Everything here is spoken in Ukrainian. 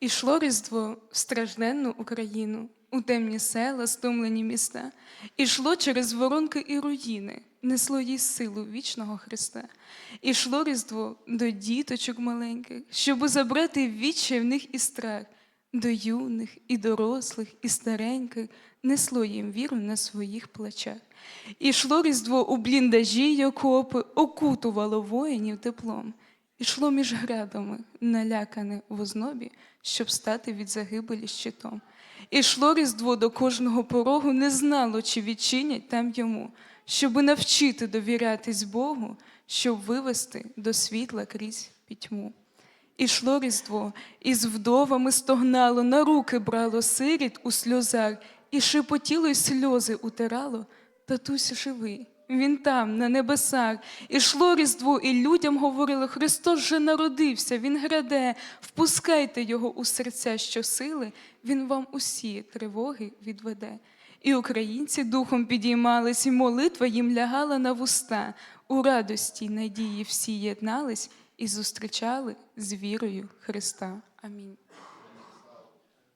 Ішло Різдво в стражденну Україну, у темні села, стомлені міста. Ішло через воронки і руїни, несло їй силу вічного Христа. Ішло Різдво до діточок маленьких, щоби забрати відчай в них і страх, до юних і дорослих, і стареньких, несло їм віру на своїх плечах. Ішло Різдво у бліндажі й окопи, окутувало воїнів теплом. Ішло між градами, налякане в ознобі, щоб стати від загибелі щитом. Ішло різдво до кожного порогу, не знало, чи відчинять там йому, щоби навчити довірятись Богу, щоб вивести до світла крізь пітьму. Ішло різдво, і з вдовами стогнало, на руки брало сиріт у сльозах, і шепотіло й сльози утирало. Татусь живий, він там, на небесах. Ішло різдво, і людям говорили: Христос же народився, Він граде, впускайте його у серця щосили, Він вам усі тривоги відведе. І українці духом підіймались, і молитва їм лягала на вуста. У радості надії всі єднались і зустрічали з вірою Христа. Амінь.